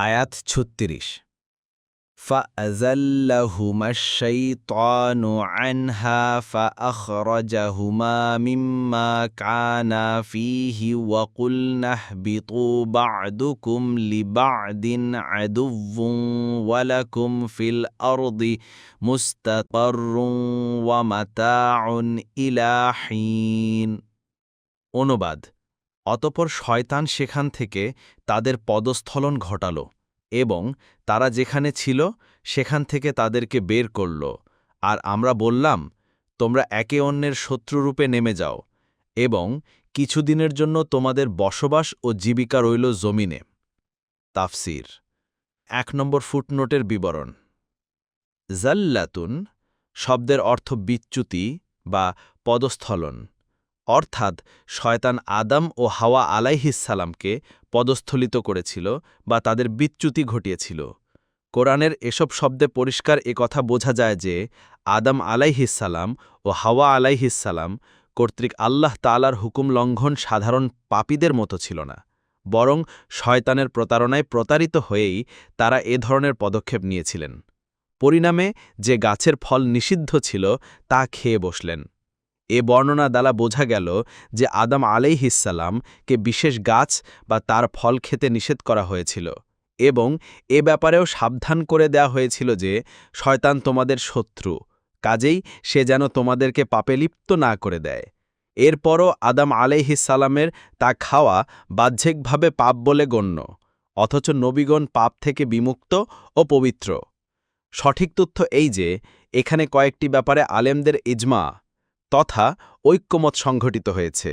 আয়াত ছত্রিশ فأزلهما الشيطان عنها فأخرجهما مما كانا فيه وقلنا اهبطوا بعضكم لبعض عدو ولكم في الأرض مستقر ومتاع إلى حين অনুবাদ অতপর শয়তান সেখান থেকে তাদের পদস্থলন ঘটাল এবং তারা যেখানে ছিল, সেখান থেকে তাদেরকে বের করল। আর আমরা বললাম, তোমরা একে অন্যের শত্রুরূপে নেমে যাও এবং কিছুদিনের জন্য তোমাদের বসবাস ও জীবিকা রইল জমিনে। তাফসির, এক নম্বর ফুটনোটের বিবরণ। জাল্লাতুন, শব্দের অর্থ বিচ্যুতি বা পদস্থলন। অর্থাৎ শয়তান আদম ও হাওয়া আলাইহিসালামকে পদস্থলিত করেছিল বা তাদের বিচ্যুতি ঘটিয়েছিল। কোরআনের এসব শব্দে পরিষ্কার এ কথা বোঝা যায় যে আদম আলাইহিসালাম ও হাওয়া আলাইহিসালাম কর্তৃক আল্লাহ তালার হুকুম লঙ্ঘন সাধারণ পাপীদের মতো ছিল না, বরং শয়তানের প্রতারণায় প্রতারিত হয়েই তারা এ ধরনের পদক্ষেপ নিয়েছিলেন। পরিণামে যে গাছের ফল নিষিদ্ধ ছিল তা খেয়ে বসলেন। এ বর্ণনা দ্বারা বোঝা গেল যে আদম আলাইহিসাল্লামকে বিশেষ গাছ বা তার ফল খেতে নিষেধ করা হয়েছিল এবং এ ব্যাপারেও সাবধান করে দেয়া হয়েছিল যে শয়তান তোমাদের শত্রু, কাজেই সে যেন তোমাদেরকে পাপে লিপ্ত না করে দেয়। এরপরও আদাম আলাইহিসালামের তা খাওয়া বাহ্যিকভাবে পাপ বলে গণ্য, অথচ নবীগণ পাপ থেকে বিমুক্ত ও পবিত্র। সঠিক তথ্য এই যে, এখানে কয়েকটি ব্যাপারে আলেমদের ইজমা তথা ঐক্যমত সংঘটিত হয়েছে।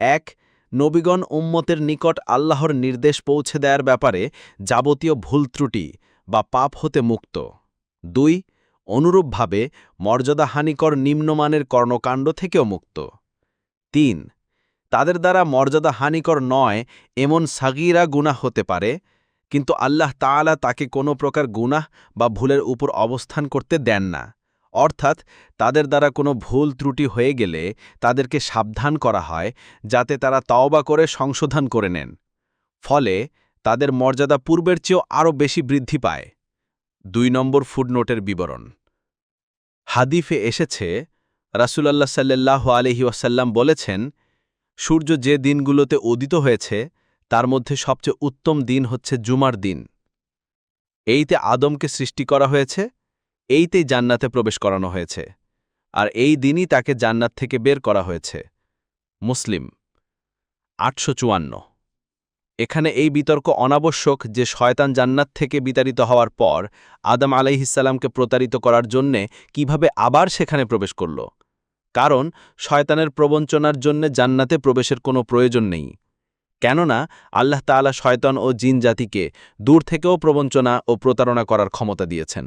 এক, নবীগণ উম্মতের নিকট আল্লাহর নির্দেশ পৌঁছে দেওয়ার ব্যাপারে যাবতীয় ভুল ত্রুটি বা পাপ হতে মুক্ত। দুই, অনুরূপভাবে মর্যাদাহানিকর নিম্নমানের কর্ণকাণ্ড থেকেও মুক্ত। তিন, তাদের দ্বারা মর্যাদাহানিকর নয়, এমন সাগিরা গুনাহ হতে পারে, কিন্তু আল্লাহ তাআলা তাকে কোনো প্রকার গুনাহ বা ভুলের উপর অবস্থান করতে দেন না। অর্থাৎ তাদের দ্বারা কোনো ভুল ত্রুটি হয়ে গেলে তাদেরকে সাবধান করা হয়, যাতে তারা তাওবা করে সংশোধন করে নেন। ফলে তাদের মর্যাদা পূর্বের চেয়েও আরও বেশি বৃদ্ধি পায়। দুই নম্বর ফুডনোটের বিবরণ। হাদিফে এসেছে, রাসুলাল্লাহ সাল্লাহ আলহি ওয়াসাল্লাম বলেছেন, সূর্য যে দিনগুলোতে উদিত হয়েছে, তার মধ্যে সবচেয়ে উত্তম দিন হচ্ছে জুমার দিন। এইতে আদমকে সৃষ্টি করা হয়েছে এইতেই জান্নাতে প্রবেশ করানো হয়েছে, আর এই দিনই তাকে জান্নাত থেকে বের করা হয়েছে। মুসলিম, আটশো চুয়ান্ন। এখানে এই বিতর্ক অনাবশ্যক যে শয়তান জান্নাত থেকে বিতাড়িত হওয়ার পর আদম আলাইহিসাল্লামকে প্রতারিত করার জন্যে কীভাবে আবার সেখানে প্রবেশ করল? কারণ শয়তানের প্রবঞ্চনার জন্যে জান্নাতে প্রবেশের কোনো প্রয়োজন নেই। কেননা আল্লাহ তাআলা শয়তান ও জিন জাতিকে দূর থেকেও প্রবঞ্চনা ও প্রতারণা করার ক্ষমতা দিয়েছেন।